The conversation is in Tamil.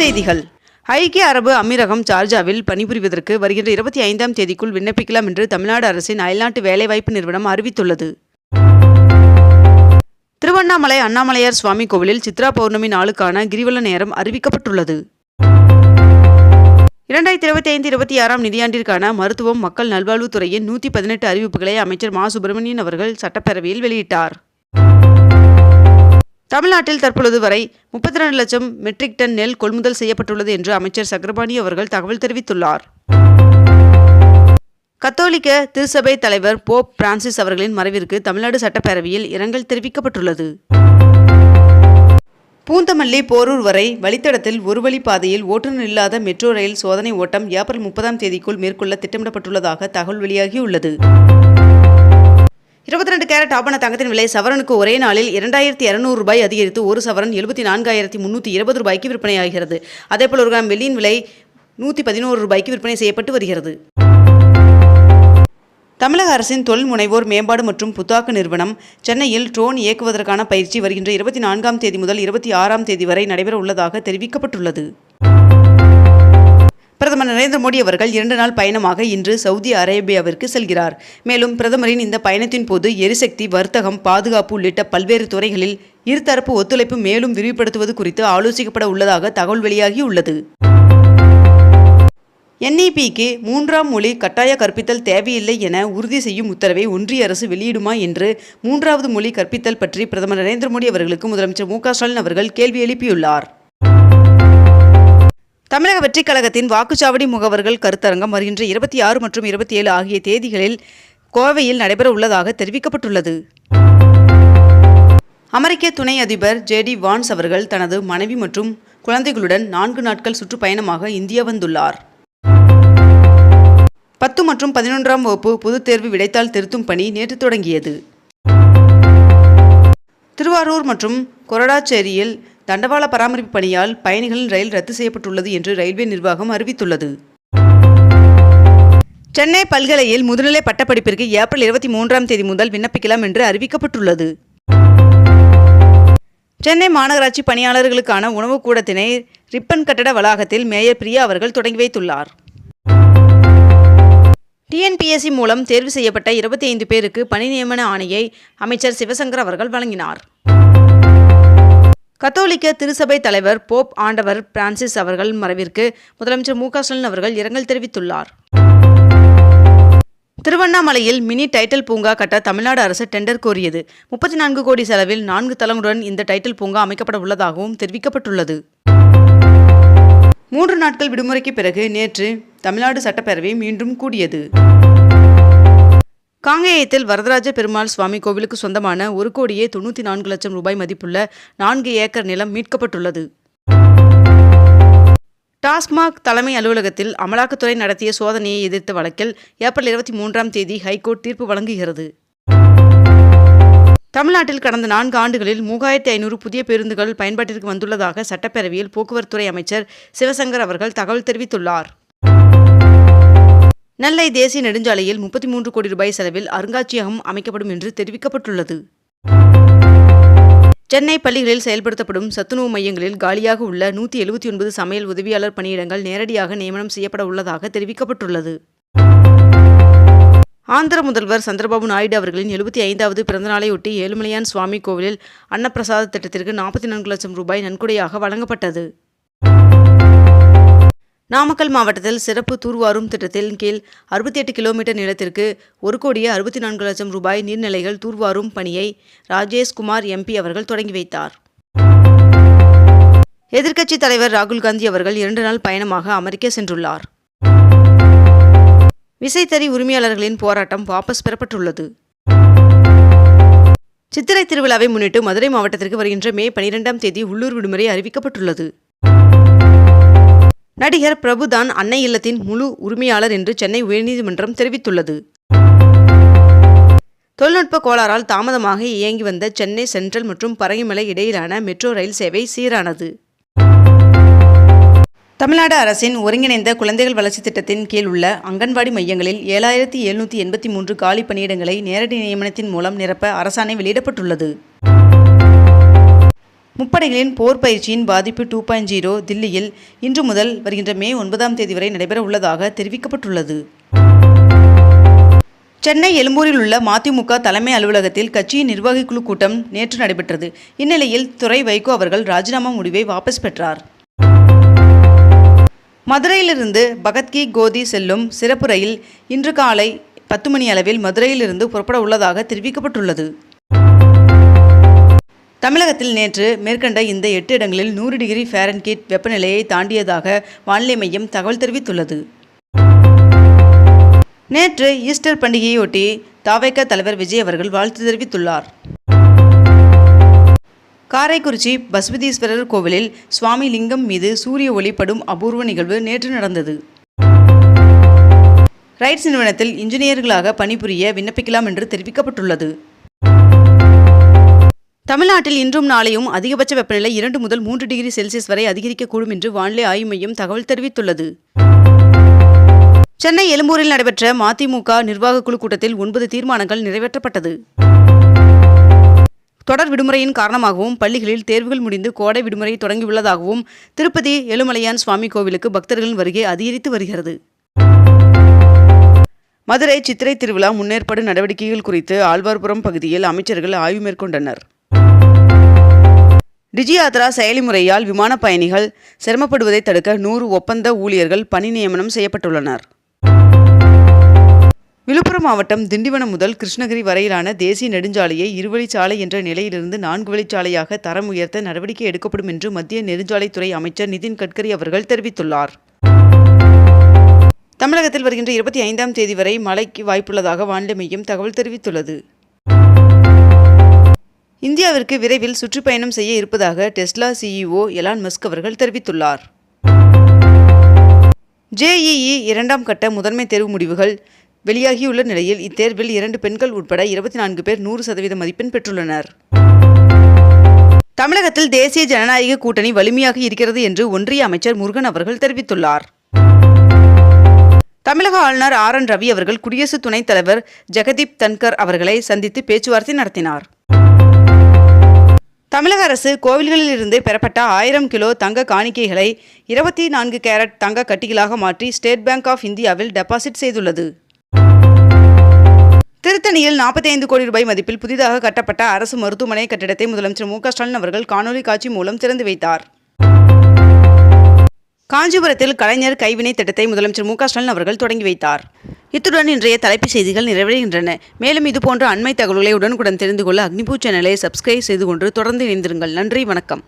செய்திகள். ஐக்கிய அரபு அமீரகம் சார்ஜாவில் பணிபுரிவதற்கு வருகின்ற இருபத்தி ஐந்தாம் தேதிக்குள் விண்ணப்பிக்கலாம் என்று தமிழ்நாடு அரசின் அயல்நாட்டு வேலைவாய்ப்பு நிறுவனம் அறிவித்துள்ளது. திருவண்ணாமலை அண்ணாமலையார் சுவாமி கோவிலில் சித்ரா பௌர்ணமி நாளுக்கான கிரிவல நேரம் அறிவிக்கப்பட்டுள்ளது. இரண்டாயிரத்தி இருபத்தி ஐந்து இருபத்தி ஆறாம் நிதியாண்டிற்கான மருத்துவம் மக்கள் நல்வாழ்வுத்துறையின் நூற்றி பதினெட்டு அறிவிப்புகளை அமைச்சர் மா. சுப்பிரமணியன் அவர்கள் சட்டப்பேரவையில் வெளியிட்டார். தமிழ்நாட்டில் தற்பொழுது வரை முப்பத்தி ரெண்டு லட்சம் மெட்ரிக் டன் நெல் கொள்முதல் செய்யப்பட்டுள்ளது என்று அமைச்சர் சக்கரபாணி அவர்கள் தகவல் தெரிவித்துள்ளார். கத்தோலிக்க திருச்சபை தலைவர் போப் பிரான்சிஸ் அவர்களின் மறைவிற்கு தமிழ்நாடு சட்டப்பேரவையில் இரங்கல் தெரிவிக்கப்பட்டுள்ளது. பூந்தமல்லி போரூர் வரை வழித்தடத்தில் ஒருவழி பாதையில் ஓட்டுநர் இல்லாத மெட்ரோ ரயில் சோதனை ஓட்டம் ஏப்ரல் முப்பதாம் தேதிக்குள் மேற்கொள்ள திட்டமிடப்பட்டுள்ளதாக தகவல் வெளியாகியுள்ளது. இருபத்தி ரெண்டு கேரட் ஆபண தங்கத்தின் விலை சவரனுக்கு ஒரே நாளில் இரண்டாயிரத்தி இரநூறு ரூபாய் அதிகரித்து ஒரு சவரன் எழுபத்தி நான்காயிரத்தி முன்னூற்றி இருபது ரூபாய்க்கு விற்பனையாகிறது. அதேபோல் ஒரு கிராம் வெள்ளியின் விலை நூற்றி பதினோரு ரூபாய்க்கு விற்பனை செய்யப்பட்டு வருகிறது. தமிழக அரசின் தொழில் முனைவோர் மேம்பாடு மற்றும் புத்தாக்க நிறுவனம் சென்னையில் ட்ரோன் இயக்குவதற்கான பயிற்சி வருகின்ற இருபத்தி நான்காம் தேதி முதல் இருபத்தி ஆறாம் தேதி வரை நடைபெற உள்ளதாக தெரிவிக்கப்பட்டுள்ளது. பிரதமர் நரேந்திர மோடி அவர்கள் இரண்டு நாள் பயணமாக இன்று சவுதி அரேபியாவிற்கு செல்கிறார். மேலும் பிரதமரின் இந்த பயணத்தின் போது எரிசக்தி வர்த்தகம் பாதுகாப்பு உள்ளிட்ட பல்வேறு துறைகளில் இருதரப்பு ஒத்துழைப்பு மேலும் விரிவுபடுத்துவது குறித்து ஆலோசிக்கப்பட உள்ளதாக தகவல் வெளியாகியுள்ளது என்இபிக்கு மூன்றாம் மொழி கட்டாய கற்பித்தல் தேவையில்லை என உறுதி செய்யும் உத்தரவை ஒன்றிய அரசு வெளியிடுமா என்று மூன்றாவது மொழி கற்பித்தல் பற்றி பிரதமர் நரேந்திர மோடி அவர்களுக்கு முதலமைச்சர் மு க ஸ்டாலின் அவர்கள் கேள்வி எழுப்பியுள்ளார். தமிழக வெற்றிக் கழகத்தின் வாக்குச்சாவடி முகவர்கள் கருத்தரங்கம் வருகின்ற இருபத்தி ஆறு மற்றும் இருபத்தி ஏழு ஆகிய தேதிகளில் கோவையில் நடைபெற உள்ளதாக தெரிவிக்கப்பட்டுள்ளது. அமெரிக்க துணை அதிபர் ஜேடி வான்ஸ் அவர்கள் தனது மனைவி மற்றும் குழந்தைகளுடன் நான்கு நாட்கள் சுற்றுப்பயணமாக இந்தியா வந்துள்ளார். பத்து மற்றும் பதினொன்றாம் வகுப்பு பொதுத் தேர்வு விடைத்தாள் திருத்தும் பணி நேற்று தொடங்கியது. திருவாரூர் மற்றும் கொரடாச்சேரியில் தண்டவாள பராமரிப்பு பணியால் பயணிகளின் ரயில் ரத்து செய்யப்பட்டுள்ளது என்று ரயில்வே நிர்வாகம் அறிவித்துள்ளது. சென்னை பல்கலையில் முதுநிலை பட்டப்படிப்பிற்கு ஏப்ரல் இருபத்தி மூன்றாம் தேதி முதல் விண்ணப்பிக்கலாம் என்று அறிவிக்கப்பட்டுள்ளது. சென்னை மாநகராட்சி பணியாளர்களுக்கான உணவுக் கூடத்தினை ரிப்பன் கட்டட வளாகத்தில் மேயர் பிரியா அவர்கள் தொடங்கி வைத்துள்ளார். டிஎன்பிஎஸ்சி மூலம் தேர்வு செய்யப்பட்ட இருபத்தி ஐந்து பேருக்கு பணி நியமன ஆணையை அமைச்சர் சிவசங்கர் அவர்கள் வழங்கினார். கத்தோலிக்க திருசபை தலைவர் போப் ஆண்டவர் பிரான்சிஸ் அவர்கள் மறைவிற்கு முதலமைச்சர் மு ஸ்டாலின் அவர்கள் இரங்கல் தெரிவித்துள்ளார். திருவண்ணாமலையில் மினி டைட்டில் பூங்கா கட்ட தமிழ்நாடு அரசு டெண்டர் கோரியது. முப்பத்தி நான்கு கோடி செலவில் நான்கு தளங்களுடன் இந்த டைட்டில் பூங்கா அமைக்கப்பட உள்ளதாகவும் தெரிவிக்கப்பட்டுள்ளது. மூன்று நாட்கள் விடுமுறைக்கு பிறகு நேற்று தமிழ்நாடு சட்டப்பேரவை மீண்டும் கூடியது. காங்கேயத்தில் வரதராஜ பெருமாள் சுவாமி கோவிலுக்கு சொந்தமான ஒரு கோடியே தொண்ணூற்றி நான்கு லட்சம் ரூபாய் மதிப்புள்ள நான்கு ஏக்கர் நிலம் மீட்கப்பட்டுள்ளது. டாஸ்மாக் தலைமை அலுவலகத்தில் அமலாக்கத்துறை நடத்திய சோதனையை எதிர்த்த வழக்கில் ஏப்ரல் இருபத்தி மூன்றாம் தேதி ஹைகோர்ட் தீர்ப்பு வழங்குகிறது. தமிழ்நாட்டில் கடந்த நான்கு ஆண்டுகளில் மூவாயிரத்தி ஐநூறு புதிய பேருந்துகள் பயன்பாட்டிற்கு வந்துள்ளதாக சட்டப்பேரவையில் போக்குவரத்துறை அமைச்சர் சிவசங்கர் அவர்கள் தகவல் தெரிவித்துள்ளார். நெல்லை தேசிய நெடுஞ்சாலையில் முப்பத்தி மூன்று கோடி ரூபாய் செலவில் அருங்காட்சியகம் அமைக்கப்படும் என்று தெரிவிக்கப்பட்டுள்ளது. சென்னை பள்ளிகளில் செயல்படுத்தப்படும் சத்துணவு மையங்களில் காலியாக உள்ள நூற்றி எழுபத்தி ஒன்பது சமையல் உதவியாளர் பணியிடங்கள் நேரடியாக நியமனம் செய்யப்பட உள்ளதாக தெரிவிக்கப்பட்டுள்ளது. ஆந்திர முதல்வர் சந்திரபாபு நாயுடு அவர்களின் எழுபத்தி ஐந்தாவது பிறந்தநாளையொட்டி ஏழுமலையான் சுவாமி கோவிலில் அன்னப்பிரசாத திட்டத்திற்கு நாற்பத்தி நான்கு லட்சம் ரூபாய் நன்கொடையாக வழங்கப்பட்டது. நாமக்கல் மாவட்டத்தில் சிறப்பு தூர்வாரும் திட்டத்தின் கீழ் அறுபத்தி எட்டு கிலோமீட்டர் நிலத்திற்கு ஒரு கோடியே அறுபத்தி நான்கு லட்சம் ரூபாய் நீர்நிலைகள் தூர்வாரும் பணியை ராஜேஷ்குமார் எம்பி அவர்கள் தொடங்கி வைத்தார். எதிர்க்கட்சித் தலைவர் ராகுல் காந்தி அவர்கள் இரண்டு நாள் பயணமாக அமெரிக்கா சென்றுள்ளார். விசைத்தறி உரிமையாளர்களின் போராட்டம் வாபஸ் பெறப்பட்டுள்ளது. சித்திரை திருவிழாவை முன்னிட்டு மதுரை மாவட்டத்திற்கு வருகின்ற மே பனிரெண்டாம் தேதி உள்ளூர் விடுமுறை அறிவிக்கப்பட்டுள்ளது. நடிகர் பிரபுதான் அன்னை இல்லத்தின் முழு உரிமையாளர் என்று சென்னை உயர்நீதிமன்றம் தெரிவித்துள்ளது. தொழில்நுட்ப கோளாறால் தாமதமாக இயங்கி வந்த சென்னை சென்ட்ரல் மற்றும் பரங்கிமலை இடையிலான மெட்ரோ ரயில் சேவை சீரானது. தமிழ்நாடு அரசின் ஒருங்கிணைந்த குழந்தைகள் வளர்ச்சி திட்டத்தின் கீழ் உள்ள அங்கன்வாடி மையங்களில் ஏழாயிரத்தி எழுநூற்றி எண்பத்தி மூன்று காலி பணியிடங்களை நேரடி நியமனத்தின் மூலம் நிரப்ப அரசாணை வெளியிடப்பட்டுள்ளது. முப்படைகளின் போர் பயிற்சியின் பாதிப்பு டூ பாயிண்ட் ஜீரோ தில்லியில் இன்று முதல் வருகின்ற மே ஒன்பதாம் தேதி வரை நடைபெற உள்ளதாக தெரிவிக்கப்பட்டுள்ளது. சென்னை எழும்பூரில் உள்ள மதிமுக தலைமை அலுவலகத்தில் கட்சியின் நிர்வாகிக் குழு கூட்டம் நேற்று நடைபெற்றது. இந்நிலையில் துறை வைகோ அவர்கள் ராஜினாமா முடிவை வாபஸ் பெற்றார். மதுரையிலிருந்து பகத்கி கோதி செல்லும் சிறப்பு ரயில் இன்று காலை பத்து மணி அளவில் மதுரையிலிருந்து புறப்பட உள்ளதாக தெரிவிக்கப்பட்டுள்ளது. தமிழகத்தில் நேற்று மேற்கண்ட இந்த எட்டு இடங்களில் நூறு டிகிரி ஃபாரன்கீட் வெப்பநிலையை தாண்டியதாக வானிலை மையம் தகவல் தெரிவித்துள்ளது. நேற்று ஈஸ்டர் பண்டிகையொட்டி தாவைக்க தலைவர் விஜய் அவர்கள் வாழ்த்து தெரிவித்துள்ளார். காரைக்குறிச்சி பசுபதீஸ்வரர் கோவிலில் சுவாமி லிங்கம் மீது சூரிய ஒளிப்படும் அபூர்வ நிகழ்வு நேற்று நடந்தது. ரைட்ஸ் நிறுவனத்தில் இன்ஜினியர்களாக பணிபுரிய விண்ணப்பிக்கலாம் என்று தெரிவிக்கப்பட்டுள்ளது. தமிழ்நாட்டில் இன்றும் நாளையும் அதிகபட்ச வெப்பநிலை இரண்டு முதல் மூன்று டிகிரி செல்சியஸ் வரை அதிகரிக்கக்கூடும் என்று வானிலை ஆய்வு மையம் தகவல் தெரிவித்துள்ளது. சென்னை எழும்பூரில் நடைபெற்ற மதிமுக நிர்வாகக் குழு கூட்டத்தில் ஒன்பது தீர்மானங்கள் நிறைவேற்றப்பட்டது. தொடர் விடுமுறையின் காரணமாகவும் பள்ளிகளில் தேர்வுகள் முடிந்து கோடை விடுமுறை தொடங்கியுள்ளதாகவும் திருப்பதி எழுமலையான் சுவாமி கோவிலுக்கு பக்தர்களின் வருகை அதிகரித்து வருகிறது. மதுரை சித்திரை திருவிழா முன்னேற்பாடு நடவடிக்கைகள் குறித்து ஆழ்வார்புரம் பகுதியில் அமைச்சர்கள் ஆய்வு மேற்கொண்டனர். டிஜி யாத்ரா செயலிமுறையால் விமான பயணிகள் சிரமப்படுவதை தடுக்க நூறு ஒப்பந்த ஊழியர்கள் பணி நியமனம் செய்யப்பட்டுள்ளனர். விழுப்புரம் மாவட்டம் திண்டிவனம் முதல் கிருஷ்ணகிரி வரையிலான தேசிய நெடுஞ்சாலையை இருவழிச்சாலை என்ற நிலையிலிருந்து நான்கு வழிச்சாலையாக தரம் உயர்த்த நடவடிக்கை எடுக்கப்படும் என்று மத்திய நெடுஞ்சாலைத்துறை அமைச்சர் நிதின் கட்கரி அவர்கள் தெரிவித்துள்ளார். தமிழகத்தில் வருகின்ற இருபத்தி ஐந்தாம் தேதி வரை மழைக்கு வாய்ப்புள்ளதாக வானிலை மையம் தகவல் தெரிவித்துள்ளது. இந்தியாவிற்கு விரைவில் சுற்றுப்பயணம் செய்ய இருப்பதாக டெஸ்லா சிஇஓ எலான் மஸ்க் அவர்கள் தெரிவித்துள்ளார். ஜேஇஇ இரண்டாம் கட்ட முதன்மை தேர்வு முடிவுகள் வெளியாகியுள்ள நிலையில் இத்தேர்வில் இரண்டு பெண்கள் உட்பட இருபத்தி நான்கு பேர் நூறு சதவீத மதிப்பெண் பெற்றுள்ளனர். தமிழகத்தில் தேசிய ஜனநாயக கூட்டணி வலிமையாக இருக்கிறது என்று ஒன்றிய அமைச்சர் முருகன் அவர்கள் தெரிவித்துள்ளார். தமிழக ஆளுநர் ஆர் என் ரவி அவர்கள் குடியரசு துணைத் தலைவர் ஜெகதீப் தன்கர் அவர்களை சந்தித்து பேச்சுவார்த்தை நடத்தினார். தமிழக அரசு கோவில்களில் இருந்து பெறப்பட்ட ஆயிரம் கிலோ தங்க காணிக்கைகளை இருபத்தி நான்கு கேரட் தங்க கட்டிகளாக மாற்றி ஸ்டேட் பேங்க் ஆஃப் இந்தியாவில் டெபாசிட் செய்துள்ளது. திருத்தணியில் நாற்பத்தி ஐந்து கோடி ரூபாய் மதிப்பில் புதிதாக கட்டப்பட்ட அரசு மருத்துவமனை கட்டிடத்தை முதலமைச்சர் மு க ஸ்டாலின் அவர்கள் காணொலி காட்சி மூலம் திறந்து வைத்தார். காஞ்சிபுரத்தில் கலைஞர் கைவினை திட்டத்தை முதலமைச்சர் மு ஸ்டாலின் அவர்கள் தொடங்கி வைத்தார். இத்துடன் இன்றைய தலைப்புச் செய்திகள் நிறைவடைகின்றன. மேலும் இதுபோன்ற அண்மை தகவல்களை உடனுக்குடன் தெரிந்து கொள்ள அக்னிபூ சேனலை சப்ஸ்கிரைப் செய்து கொண்டு தொடர்ந்து இணைந்திருங்கள். நன்றி வணக்கம்.